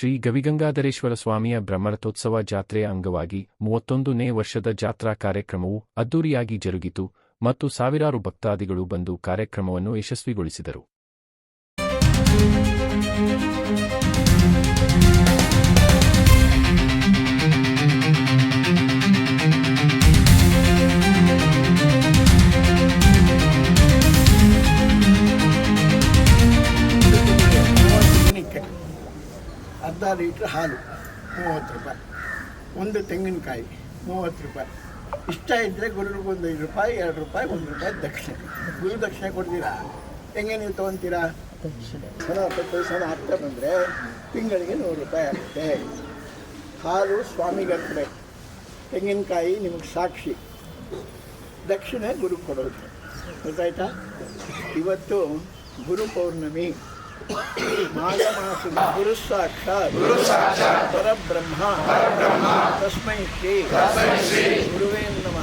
ಶ್ರೀ ಗವಿಗಂಗಾಧರೇಶ್ವರ ಸ್ವಾಮಿಯ ಬ್ರಹ್ಮರಥೋತ್ಸವ ಜಾತ್ರೆಯ ಅಂಗವಾಗಿ ಮೂವತ್ತೊಂದನೇ ವರ್ಷದ ಜಾತ್ರಾ ಕಾರ್ಯಕ್ರಮವು ಅದ್ದೂರಿಯಾಗಿ ಜರುಗಿತು ಮತ್ತು ಸಾವಿರಾರು ಭಕ್ತಾದಿಗಳು ಬಂದು ಕಾರ್ಯಕ್ರಮವನ್ನು ಯಶಸ್ವಿಗೊಳಿಸಿದರು. ಲೀಟ್ರ್ ಹಾಲು, ಮೂವತ್ತು ರೂಪಾಯಿ. ಒಂದು ತೆಂಗಿನಕಾಯಿ, ಮೂವತ್ತು ರೂಪಾಯಿ. ಇಷ್ಟ ಇದ್ದರೆ ಗುರುಗೊಂದು ಐದು ರೂಪಾಯಿ, ಎರಡು ರೂಪಾಯಿ, ಒಂದು ರೂಪಾಯಿ ದಕ್ಷಿಣೆ. ಗುರು ದಕ್ಷಿಣೆ ಕೊಡ್ತೀರಾ? ಹೆಂಗೆ ನೀವು ತೊಗೊತೀರಾ? ಹತ್ತು ಸಲ ಆಗ್ತಾ ಬಂದರೆ ತಿಂಗಳಿಗೆ ನೂರು ರೂಪಾಯಿ ಆಗುತ್ತೆ. ಹಾಲು ಸ್ವಾಮಿಗೆ ಹತ್ತಿರ ತೆಂಗಿನಕಾಯಿ ನಿಮಗೆ ಸಾಕ್ಷಿ. ದಕ್ಷಿಣೆ ಗುರು ಕೊಡೋದು. ಗೊತ್ತಾಯ್ತಾ? ಇವತ್ತು ಗುರು ಪೌರ್ಣಮಿ. गुरु पर ब्रह्म साक्षात् तस्मै श्री। तस्मै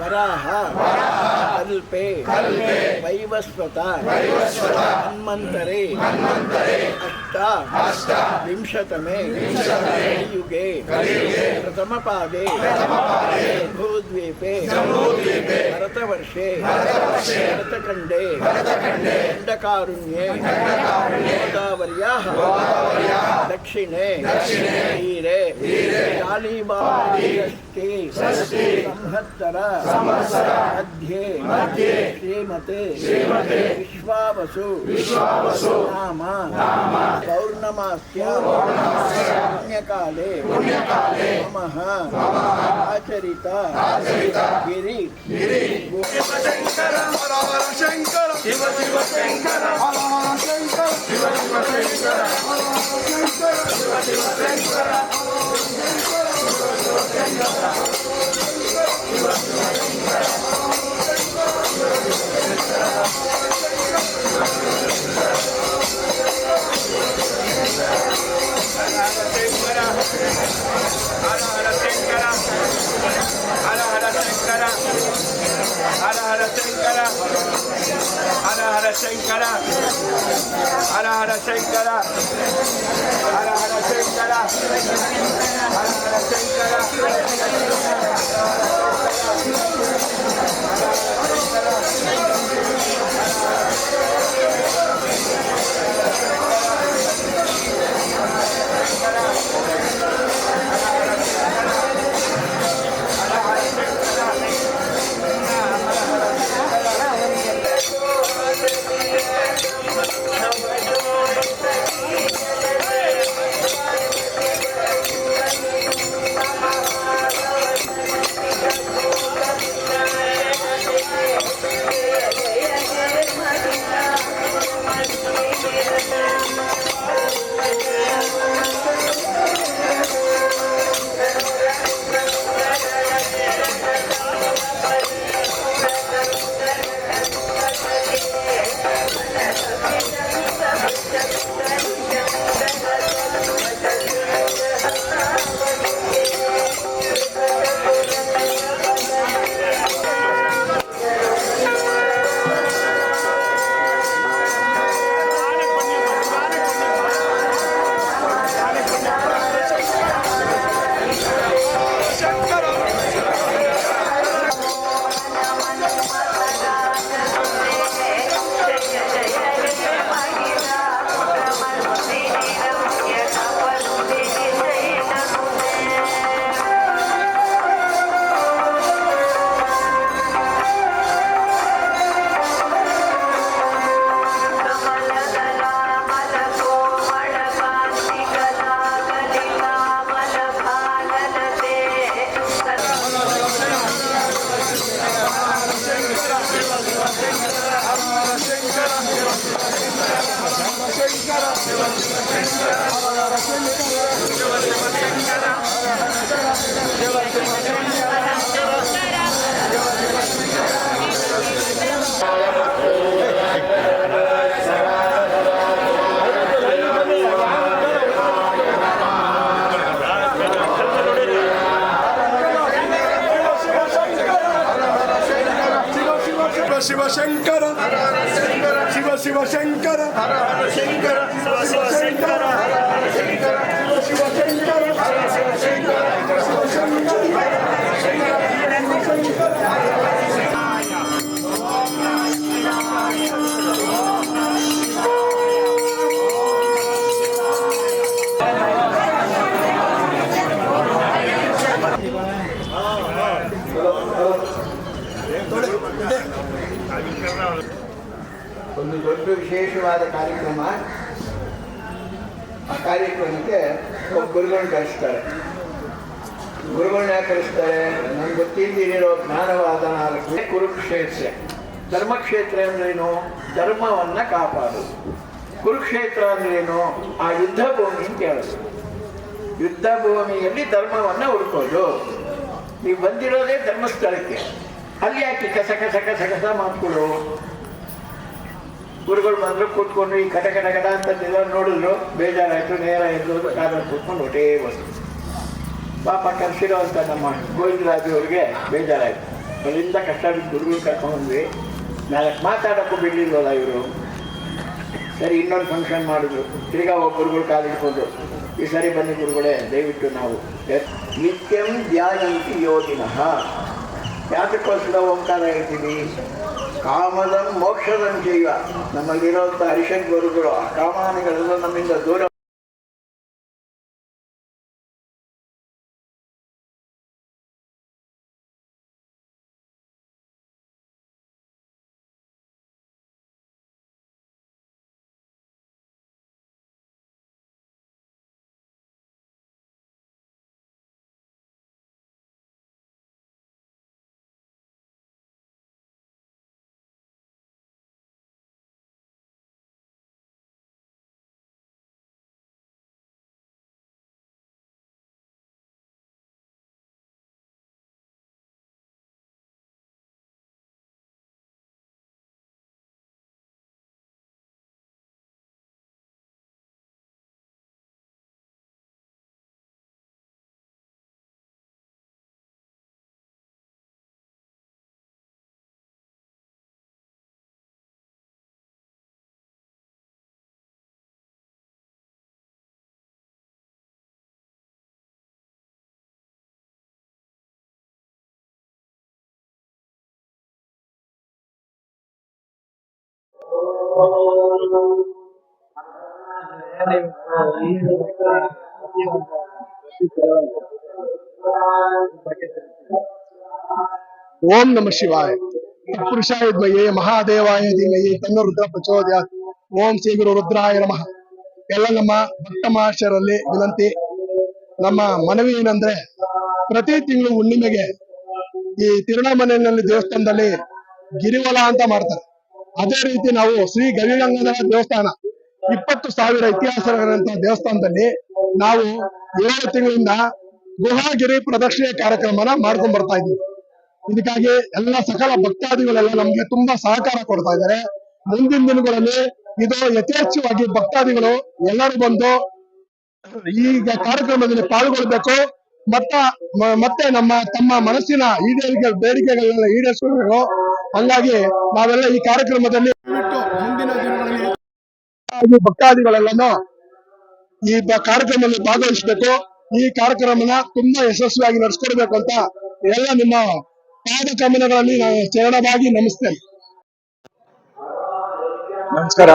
வராஹ வராஹ ಕಲ್ಪೆ ವೈವಸ್ವತ ಹನ್ಮಂತರೆ ಅಷ್ಟ ವಿಂಶತಮೇ ಯುಗೆ ಪ್ರಥಮಪಾದೆ ಭೂದ್ವೀಪೆ ಭರತವರ್ಷೆ ಭರತಖಂಡೇ ಖಂಡಕಾರುಣ್ಯೆ गोदावर्याः दक्षिणे तीरे शालीबाष्टे संहत्तर मध्ये మధ్యే శ్రీమతే శ్రీమతే విశ్వావసు విశ్వావసు నామ నామ పౌర్ణమాస్య పౌర్ణమాస్య పుణ్యకాలే పుణ్యకాలే నమః నమః ఆచరిత ఆచరిత గిరి గిరి శంకర హర హర శంకర శివ శివ శంకర హర హర శంకర శివ శివ శంకర హర హర శంకర శివ శివ శంకర హర హర శంకర శివ శివ శంకర からハラハラ線からハラハラ線からハラハラ線からハラハラ線からハラハラ線から ശിവശങ്കര ഹര ഹര ശങ്കര ശിവശങ്കര ഹര ಒಂದು ದೊಡ್ಡ ವಿಶೇಷವಾದ ಕಾರ್ಯಕ್ರಮ. ಆ ಕಾರ್ಯಕ್ರಮಕ್ಕೆ ಗುರುಗಳನ್ನ ಕಳಿಸ್ತಾರೆ. ಗುರುಗಳನ್ನ ಕಳಿಸ್ತಾರೆ? ನಮ್ಗೆ ಗೊತ್ತಿದ್ದೀರೋ ಜ್ಞಾನವಾದ ನಾಲ್ಕು ಕುರುಕ್ಷೇತ್ರ. ಧರ್ಮಕ್ಷೇತ್ರ ಅಂದ್ರೇನು? ಧರ್ಮವನ್ನು ಕಾಪಾಡೋದು ಕುರುಕ್ಷೇತ್ರ ಅಂದ್ರೇನು? ಆ ಯುದ್ಧ ಭೂಮಿ ಅಂತ ಹೇಳೋದು. ಯುದ್ಧ ಭೂಮಿಯಲ್ಲಿ ಧರ್ಮವನ್ನು ಹುಡ್ಕೋದು. ನೀವು ಬಂದಿರೋದೇ ಧರ್ಮಸ್ಥಳಕ್ಕೆ. ಅಲ್ಲಿ ಯಾಕೆ ಕಸ ಕಸ ಕಸ ಕಸ ಮಾತುಗಳು ಗುರುಗಳು ಬಂದರು ಕೂತ್ಕೊಂಡು ಈ ಕಟ ಕಟ ಕಟ ಅಂತದ್ದೆಲ್ಲ ನೋಡಿದ್ರು, ಬೇಜಾರಾಯಿತು, ನೇರ ಎದ್ದು ಕಾರಲ್ಲಿ ಕೂತ್ಕೊಂಡು ಒಟ್ಟೇ ಬಂದರು ಪಾಪ ಕರ್ಸಿರೋ ಅಂತ ನಮ್ಮ ಗೋವಿಂದರಾಜು ಅವ್ರಿಗೆ ಬೇಜಾರಾಯಿತು. ಅದರಿಂದ ಕಷ್ಟ ಬಿದ್ದು ಗುರುಗಳು ಕರ್ಕೊಂಡ್ಬಂದ್ವಿ ನಾಲ್ಕು ಮಾತಾಡೋಕ್ಕೂ ಬಿಡಲಿಲ್ವಲ್ಲ ಇವರು? ಸರಿ, ಇನ್ನೊಂದು ಫಂಕ್ಷನ್ ಮಾಡಿದ್ರು. ತಿರ್ಗಾ ಒಬ್ಬ ಗುರುಗಳು ಕಾಲಿಡ್ಕೊಂಡು ಈ ಸರಿ ಬನ್ನಿ ಗುರುಗಳೇ, ದಯವಿಟ್ಟು ನಾವು ನಿತ್ಯಂ ಧ್ಯಾನಂತಿ ಯೋಗಿನಃ. ಯಾತಕ್ಕೋಸ್ಕರ ಓಂಕಾರ ಹೇಳ್ತೀವಿ? ಕಾಮದಂ ಮೋಕ್ಷದಂ ಜೈವ ನಮ್ಮಲ್ಲಿರುವಂಥ ಹರಿಷನ್ ಗುರುಗಳು ಆ ಕಾಮಾನಿಗಳೆಲ್ಲ ನಮ್ಮಿಂದ ದೂರ ಓಂ ನಮ ಶಿವಾಯ ಪುರುಷಾಯ ದ್ವಯೇ ಮಹಾದೇವಾಯ ಧೀಮಯೇ ತನ್ನ ರುದ್ರ ಪ್ರಚೋದಯ ಓಂ ಶ್ರೀ ಗುರು ರುದ್ರಾಯ ನಮಃ ಎಲ್ಲ ನಮ್ಮ ಭಕ್ತ ಮಹರ್ಷರಲ್ಲಿ ವಿನಂತಿ ನಮ್ಮ ಮನವಿ ಏನಂದ್ರೆ ಪ್ರತಿ ತಿಂಗಳು ಹುಣ್ಣಿಮೆಗೆ ಈ ತಿರುಣಾಮನೆಯಲ್ಲಿ ದೇವಸ್ಥಾನದಲ್ಲಿ ಗಿರಿವಲ ಅಂತ ಮಾಡ್ತಾರೆ ಅದೇ ರೀತಿ ನಾವು ಶ್ರೀ ಗವಿಗಂಗಾಧರ ದೇವಸ್ಥಾನ, ಇಪ್ಪತ್ತು ಸಾವಿರ ಇತಿಹಾಸ ಇರುವಂತಹ ದೇವಸ್ಥಾನದಲ್ಲಿ ನಾವು ಏಳು ತಿಂಗಳಿಂದ ಗುಹಾಗಿರಿ ಪ್ರದಕ್ಷಿಣೆ ಕಾರ್ಯಕ್ರಮನ ಮಾಡ್ಕೊಂಡ್ ಬರ್ತಾ ಇದ್ದೀವಿ. ಇದಕ್ಕಾಗಿ ಎಲ್ಲ ಸಕಲ ಭಕ್ತಾದಿಗಳೆಲ್ಲ ನಮ್ಗೆ ತುಂಬಾ ಸಹಕಾರ ಕೊಡ್ತಾ ಇದ್ದಾರೆ. ಮುಂದಿನ ದಿನಗಳಲ್ಲಿ ಇದು ಯಥೇಚ್ಛವಾಗಿ ಭಕ್ತಾದಿಗಳು ಎಲ್ಲರೂ ಬಂದು ಈಗ ಕಾರ್ಯಕ್ರಮದಲ್ಲಿ ಪಾಲ್ಗೊಳ್ಬೇಕು. ಮತ್ತ ಮತ್ತೆ ನಮ್ಮ ತಮ್ಮ ಮನಸ್ಸಿನ ಈಡೇರಿಕೆ ಬೇಡಿಕೆಗಳನ್ನೆಲ್ಲ ಈಡೇರಿಸಬೇಕು ಹಂಗಾಗಿ ನಾವೆಲ್ಲ ಈ ಕಾರ್ಯಕ್ರಮದಲ್ಲಿ ಮುಂದಿನ ದಿನಗಳಲ್ಲಿ ಹೆಚ್ಚಾಗಿ ಭಕ್ತಾದಿಗಳೆಲ್ಲನೂ ಈ ಕಾರ್ಯಕ್ರಮದಲ್ಲಿ ಭಾಗವಹಿಸಬೇಕು. ಈ ಕಾರ್ಯಕ್ರಮನ ತುಂಬಾ ಯಶಸ್ವಿಯಾಗಿ ನಡೆಸ್ಕೊಡ್ಬೇಕು ಅಂತ ಎಲ್ಲ ನಿಮ್ಮ ಪಾದ ಕಮನಗಳಲ್ಲಿ ನಾನು ಚರಣವಾಗಿ ನಮಿಸ್ತೇನೆ. ನಮಸ್ಕಾರ.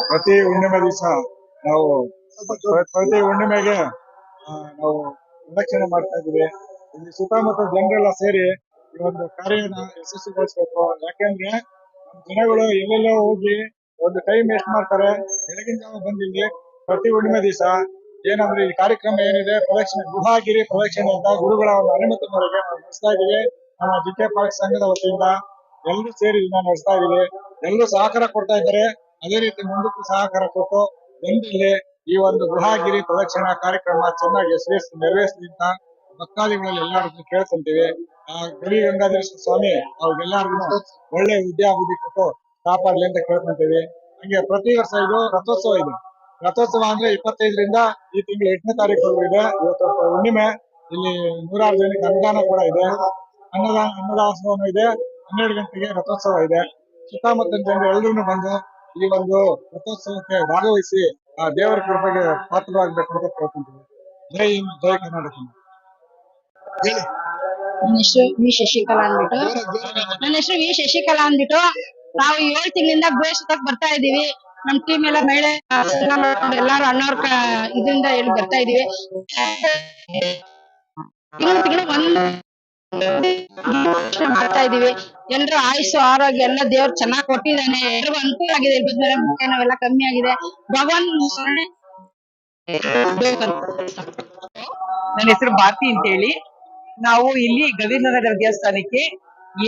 ಪ್ರತಿ ಹುಣ್ಣಿಮೆ ದಿವಸ ನಾವು ಪ್ರ- ಪ್ರತಿ ಹುಣ್ಣಿಮೆಗೆ ನಾವು ಪ್ರದಕ್ಷಿಣೆ ಮಾಡ್ತಾ ಇದ್ದೀವಿ. ಇಲ್ಲಿ ಸುತ್ತಮುತ್ತ ಜನರೆಲ್ಲ ಸೇರಿ ಈ ಒಂದು ಕಾರ್ಯನ ಯಶಸ್ವಿಗೊಳಿಸಬೇಕು. ಯಾಕೆಂದ್ರೆ ಜನಗಳು ಎಲ್ಲೆಲ್ಲೋ ಹೋಗಿ ಒಂದು ಟೈಮ್ ವೇಸ್ಟ್ ಮಾಡ್ತಾರೆ. ಬೆಳಗಿನ ಜಾವ ಬಂದಿಲ್ಲಿ ಪ್ರತಿ ಹುಣ್ಣಿಮೆ ದಿವಸ ಏನಂದ್ರೆ ಈ ಕಾರ್ಯಕ್ರಮ ಏನಿದೆ, ಪ್ರದಕ್ಷಿಣೆ, ಗುಹಾಗಿರಿ ಪ್ರದಕ್ಷಿಣೆ ಅಂತ ಗುರುಗಳ ಒಂದು ಅನುಮತಿ ಮೇರೆಗೆ ನಾವು ನಡೆಸ್ತಾ ಇದೀವಿ ನಮ್ಮ ಜಿಕೆ ಪಾರ್ಕ್ ಸಂಘದ ವತಿಯಿಂದ ಎಲ್ಲರೂ ಸೇರಿ ಇದನ್ನ ನಡೆಸ್ತಾ ಇದೀವಿ ಎಲ್ಲರೂ ಸಹಕಾರ ಕೊಡ್ತಾ ಇದ್ದಾರೆ. ಅದೇ ರೀತಿ ಮುಂದಕ್ಕೂ ಸಹಕಾರ ಕೊಟ್ಟು ಬಂದಿಲ್ಲಿ ಈ ಒಂದು ಗುಹಾಗಿರಿ ಪ್ರದಕ್ಷಿಣಾ ಕಾರ್ಯಕ್ರಮ ಚೆನ್ನಾಗಿ ಯಶಸ್ವಿ ನೆರವೇರಿಸಲಿ ಅಂತ ಭಕ್ತಾದಿಗಳಲ್ಲಿ ಎಲ್ಲರಿಗೂ ಕೇಳ್ಕೊಂತೀವಿ. ಆ ಗವಿ ಗಂಗಾಧರ ಸ್ವಾಮಿ ಅವ್ರಿಗೆಲ್ಲರಿಗೂ ಒಳ್ಳೆ ವಿದ್ಯಾಬುದ್ಧಿ ಕೊಟ್ಟು ಕಾಪಾಡ್ಲಿ ಅಂತ ಕೇಳ್ಕೊಂತೀವಿ. ಹಂಗೆ ಪ್ರತಿ ವರ್ಷ ಇದು ರಥೋತ್ಸವ ಇದೆ. ರಥೋತ್ಸವ ಅಂದ್ರೆ ಇಪ್ಪತ್ತೈದರಿಂದ ಈ ತಿಂಗಳ ಎಂಟನೇ ತಾರೀಕು ಇದೆ. ಇವತ್ತು ಹುಣ್ಣಿಮೆ, ಇಲ್ಲಿ ನೂರಾರು ಜನಕ್ಕೆ ಅನುದಾನ ಕೂಡ ಇದೆ. ಅನ್ನದಾನ ಅನ್ನದಾಸವನು ಇದೆ. ಹನ್ನೆರಡು ಗಂಟೆಗೆ ರಥೋತ್ಸವ ಇದೆ. ಸುತ್ತಮುತ್ತಲಿನ ಜನರು ಎಲ್ಲರೂ ಬಂದು ಈ ಒಂದು ರಥೋತ್ಸವಕ್ಕೆ ಭಾಗವಹಿಸಿ ಆ ದೇವರ ಕೃಪೆಗೆ ಪಾತ್ರರಾಗಬೇಕು ಅಂತ ಕೇಳ್ಕೊಂತೀವಿ. ಜೈ ಹಿಂದ್, ಜೈ ಕರ್ನಾಟಕ. ಹೇಳಿ. ನನ್ನ ಹೆಸರು ವಿ ಶಶಿಕಲಾ ಅಂದ್ಬಿಟ್ಟು. ನನ್ನ ಹೆಸರು ವಿ ಶಶಿಕಲಾ ಅಂದ್ಬಿಟ್ಟು. ನಾವು ಏಳು ತಿಂಗಳಿಂದ ಬೇಸತ್ತಕ್ ಬರ್ತಾ ಇದೀವಿ. ನಮ್ ಟೀಮ್ ಎಲ್ಲ ಮಹಿಳೆ ಎಲ್ಲಾರು ಅಣ್ಣವ್ರ ಕ- ಇದರಿಂದ ಹೇಳಿ ಬರ್ತಾ ಇದೀವಿ. ತಿಂಗಳ ತಿಂಗಳು ಒಂದು ಮಾಡ್ತಾ ಇದೀವಿ. ಎಲ್ರು ಆಯುಸ್ಸು ಆರೋಗ್ಯ ಎಲ್ಲ ದೇವ್ರ ಚೆನ್ನಾಗಿ ಕೊಟ್ಟಿದ್ದಾನೆ. ಎಲ್ರಿಗೂ ಅನುಕೂಲ ಆಗಿದೆ. ಇಲ್ಲಿ ನಾವೆಲ್ಲ ಕಮ್ಮಿ ಆಗಿದೆ. ಭಗವಾನ್ ನನ್ನ ಹೆಸರು ಭಾರತಿ ಅಂತ ಹೇಳಿ ನಾವು ಇಲ್ಲಿ ಗವಿನಗರ ದೇವಸ್ಥಾನಕ್ಕೆ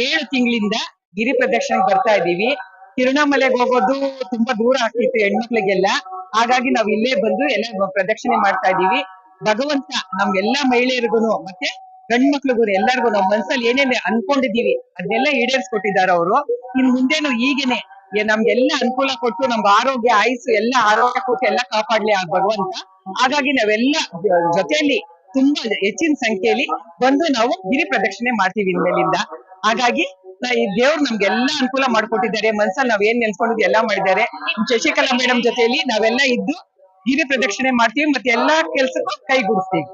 ಏಳು ತಿಂಗಳಿಂದ ಗಿರಿ ಪ್ರದಕ್ಷಿಣೆಗೆ ಬರ್ತಾ ಇದ್ದೀವಿ. ತಿರುವಣ್ಣಾಮಲೆಗೆ ಹೋಗೋದು ತುಂಬಾ ದೂರ ಆಗ್ತಿತ್ತು ಹೆಣ್ಮಕ್ಳಿಗೆಲ್ಲ. ಹಾಗಾಗಿ ನಾವು ಇಲ್ಲೇ ಬಂದು ಎಲ್ಲ ಪ್ರದಕ್ಷಿಣೆ ಮಾಡ್ತಾ ಇದೀವಿ ಭಗವಂತ ನಮ್ಗೆಲ್ಲಾ ಮಹಿಳೆಯರಿಗೂ ಮತ್ತೆ ಗಂಡ್ ಮಕ್ಳಿಗೂ ಎಲ್ಲರಿಗೂ ನಮ್ಮ ಮನ್ಸಲ್ಲಿ ಏನೇನ್ ಅನ್ಕೊಂಡಿದೀವಿ ಅದನ್ನೆಲ್ಲ ಈಡೇರಿಸ್ಕೊಟ್ಟಿದ್ದಾರೆ ಅವರು. ಇನ್ ಮುಂದೇನು ಈಗೇನೆ ನಮ್ಗೆಲ್ಲ ಅನುಕೂಲ ಕೊಟ್ಟು ನಮ್ಗೆ ಆರೋಗ್ಯ, ಆಯಸ್ಸು, ಎಲ್ಲ ಆರೋಗ್ಯ ಕೊಟ್ಟು ಎಲ್ಲ ಕಾಪಾಡ್ಲಿ ಆ ಭಗವಂತ. ಹಾಗಾಗಿ ನಾವೆಲ್ಲ ಜೊತೆಯಲ್ಲಿ ತುಂಬಾ ಹೆಚ್ಚಿನ ಸಂಖ್ಯೆಯಲ್ಲಿ ಬಂದು ನಾವು ಗಿರಿ ಪ್ರದಕ್ಷಿಣೆ ಮಾಡ್ತೀವಿ ಇನ್ಮೇಲಿಂದ ಹಾಗಾಗಿ ಈ ದೇವ್ರು ನಮ್ಗೆಲ್ಲ ಅನುಕೂಲ ಮಾಡ್ಕೊಟ್ಟಿದ್ದಾರೆ. ಮನ್ಸಲ್ಲಿ ನಾವ್ ಏನ್ ನೆನ್ಸ್ಕೊಂಡಿದ್ವಿ ಎಲ್ಲಾ ಮಾಡಿದ್ದಾರೆ. ಶಶಿಕಲಾ ಮೇಡಮ್ ಜೊತೆಯಲ್ಲಿ ನಾವೆಲ್ಲ ಇದ್ದು ಗಿರಿ ಪ್ರದಕ್ಷಿಣೆ ಮಾಡ್ತೀವಿ ಮತ್ತೆ ಎಲ್ಲಾ ಕೆಲ್ಸಕ್ಕೂ ಕೈಗೂಡಿಸ್ತೀವಿ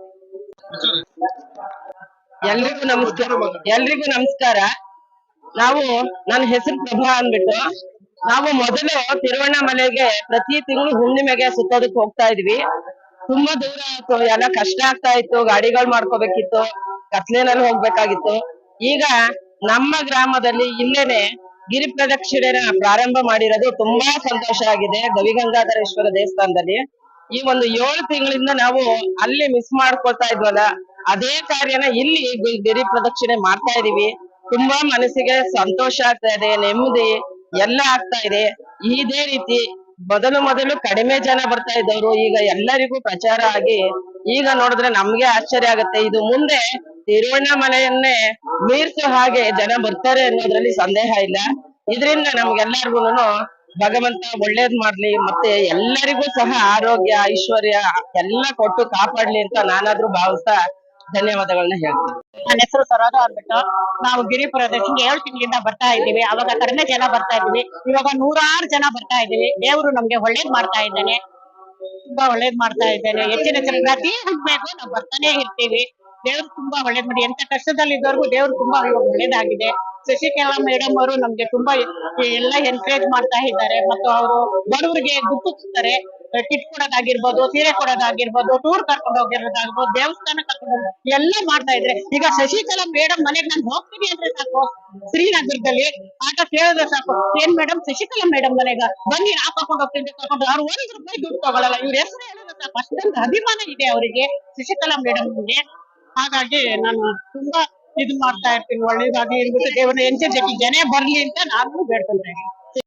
ಎಲ್ರಿಗೂ ನಮಸ್ಕಾರ. ಎಲ್ರಿಗೂ ನಮಸ್ಕಾರ. ನಾವು ನನ್ನ ಹೆಸರು ಪ್ರಭಾ ಅಂದ್ಬಿಟ್ಟು ನಾವು ಮೊದಲು ತಿರುವಣ್ಣಾಮಲೆಗೆ ಪ್ರತಿ ತಿಂಗಳು ಹುಣ್ಣಿಮೆಗೆ ಸುತ್ತೋದಕ್ಕೆ ಹೋಗ್ತಾ ಇದ್ವಿ. ತುಂಬಾ ದೂರ ಆಯ್ತು. ಎಲ್ಲ ಕಷ್ಟ ಆಗ್ತಾ ಇತ್ತು. ಗಾಡಿಗಳು ಮಾಡ್ಕೋಬೇಕಿತ್ತು. ಕತ್ಲೆನಲ್ಲಿ ಹೋಗ್ಬೇಕಾಗಿತ್ತು. ಈಗ ನಮ್ಮ ಗ್ರಾಮದಲ್ಲಿ ಇಲ್ಲೇನೆ ಗಿರಿ ಪ್ರದಕ್ಷಿಣೆನ ಪ್ರಾರಂಭ ಮಾಡಿರೋದು ತುಂಬಾ ಸಂತೋಷ ಆಗಿದೆ. ಗವಿಗಂಗಾಧರೇಶ್ವರ ದೇವಸ್ಥಾನದಲ್ಲಿ. ಈ ಒಂದು ಏಳು ತಿಂಗಳಿಂದ ನಾವು ಅಲ್ಲಿ ಮಿಸ್ ಮಾಡ್ಕೊಳ್ತಾ ಇದ್ವಲ್ಲ, ಅದೇ ಕಾರ್ಯನ ಇಲ್ಲಿ ಗಿರಿ ಪ್ರದಕ್ಷಿಣೆ ಮಾಡ್ತಾ ಇದೀವಿ. ತುಂಬಾ ಮನಸ್ಸಿಗೆ ಸಂತೋಷ ಆಗ್ತಾ ಇದೆ, ನೆಮ್ಮದಿ ಎಲ್ಲ ಆಗ್ತಾ ಇದೆ. ಇದೇ ರೀತಿ ಮೊದಲು ಮೊದಲು ಕಡಿಮೆ ಜನ ಬರ್ತಾ ಇದ್ದವರು. ಈಗ ಎಲ್ಲರಿಗೂ ಪ್ರಚಾರ ಆಗಿ ಈಗ ನೋಡಿದ್ರೆ ನಮ್ಗೆ ಆಶ್ಚರ್ಯ ಆಗುತ್ತೆ. ಇದು ಮುಂದೆ ತಿರುವಣ್ಣಾಮಲೆಯನ್ನೇ ಮೀರ್ಸೋ ಹಾಗೆ ಜನ ಬರ್ತಾರೆ ಅನ್ನೋದ್ರಲ್ಲಿ ಸಂದೇಹ ಇಲ್ಲ. ಇದರಿಂದ ನಮ್ಗೆಲ್ಲರಿಗೂನು ಭಗವಂತ ಒಳ್ಳೇದ್ ಮಾಡ್ಲಿ, ಮತ್ತೆ ಎಲ್ಲರಿಗೂ ಸಹ ಆರೋಗ್ಯ, ಐಶ್ವರ್ಯ ಎಲ್ಲ ಕೊಟ್ಟು ಕಾಪಾಡ್ಲಿ ಅಂತ ನಾನಾದ್ರೂ ಭಾವಿಸ್ತಾ ಧನ್ಯವಾದಗಳನ್ನ ಹೇಳ್ತೀನಿ. ನನ್ನ ಹೆಸರು ಸರೋಜ ಅಂದ್ಬಿಟ್ಟು, ನಾವು ಗಿರಿ ಪ್ರದಕ್ಷಿಣೆ ಏಳು ತಿಂಗಳಿಂದ ಬರ್ತಾ ಇದ್ದೀವಿ. ಅವಾಗ ಕಡಿಮೆ ಜನ ಬರ್ತಾ ಇದ್ದೀವಿ. ಇವಾಗ ನೂರಾರು ಜನ ಬರ್ತಾ ಇದ್ದೀವಿ. ದೇವರು ನಮ್ಗೆ ಒಳ್ಳೇದ್ ಮಾಡ್ತಾ ಇದ್ದಾನೆ. ತುಂಬಾ ಒಳ್ಳೇದ್ ಮಾಡ್ತಾ ಇದ್ದಾನೆ. ಹೆಚ್ಚಿನ ಪ್ರತಿ ಹುಣ್ಣಿಮೆಗೂ ನಾವು ಬರ್ತಾನೆ ಇರ್ತೀವಿ. ದೇವ್ರು ತುಂಬಾ ಒಳ್ಳೇದ್ ಮಾಡಿ. ಎಂತ ಕಷ್ಟದಲ್ಲಿ ದೇವ್ರು ತುಂಬಾ ಒಳ್ಳೇದಾಗಿದೆ. ಶಶಿಕಲಾ ಮೇಡಮ್ ಅವರು ನಮ್ಗೆ ತುಂಬಾ ಎಲ್ಲ ಎನ್ಕರೇಜ್ ಮಾಡ್ತಾ ಇದ್ದಾರೆ. ಮತ್ತು ಅವರು ಬಡವರಿಗೆ ಗುರ್ತಿಸ್ತಾರೆ. ಕಿಟ್ ಕೊಡೋದಾಗಿರ್ಬೋದು, ಸೀರೆ ಕೊಡೋದಾಗಿರ್ಬೋದು ಟೂರ್ ಕರ್ಕೊಂಡು ಹೋಗಿರೋದಾಗಿರ್ಬೋದು ದೇವಸ್ಥಾನ ಕರ್ಕೊಂಡು ಹೋಗಿ ಎಲ್ಲ ಮಾಡ್ತಾ ಇದ್ರೆ. ಈಗ ಶಶಿಕಲಾ ಮೇಡಮ್ ಮನೆಗೆ ನಾನು ಹೋಗ್ತೀನಿ ಅಂದ್ರೆ ಸಾಕು. ಶ್ರೀನಗರದಲ್ಲಿ ಆಟ ಕೇಳಿದ್ರೆ ಸಾಕು. ಏನ್ ಮೇಡಮ್ ಶಶಿಕಲಾ ಮೇಡಮ್ ಮನೆಗ ಬನ್ನಿ, ನಾ ಕರ್ಕೊಂಡು ಹೋಗ್ತೀನಿ ಕರ್ಕೊಂಡು ಅವ್ರು ಒಂದ್ ರೂಪಾಯಿ ದುಡ್ಡು ತಗೊಳಲ್ಲ. ಇವ್ರ ಹೆಸರು ಹೇಳಿದ್ರೆ ಸಾಕು. ಅಷ್ಟೊಂದು ಅಭಿಮಾನ ಇದೆ ಅವರಿಗೆ ಶಶಿಕಲಾ ಮೇಡಮ್ಗೆ ಹಾಗಾಗಿ ನಾನು ತುಂಬಾ ಇದು ಮಾಡ್ತಾ ಇರ್ತೀನಿ. ಒಳ್ಳೇದಾಗಿ ಇರ್ಬಿಟ್ಟು ದೇವರ ಎಂಚೆ ಜನ ಬರ್ಲಿ ಅಂತ ನಾನು ಬೇಡ್ಕೊಂತ ಇದ್ದೀನಿ.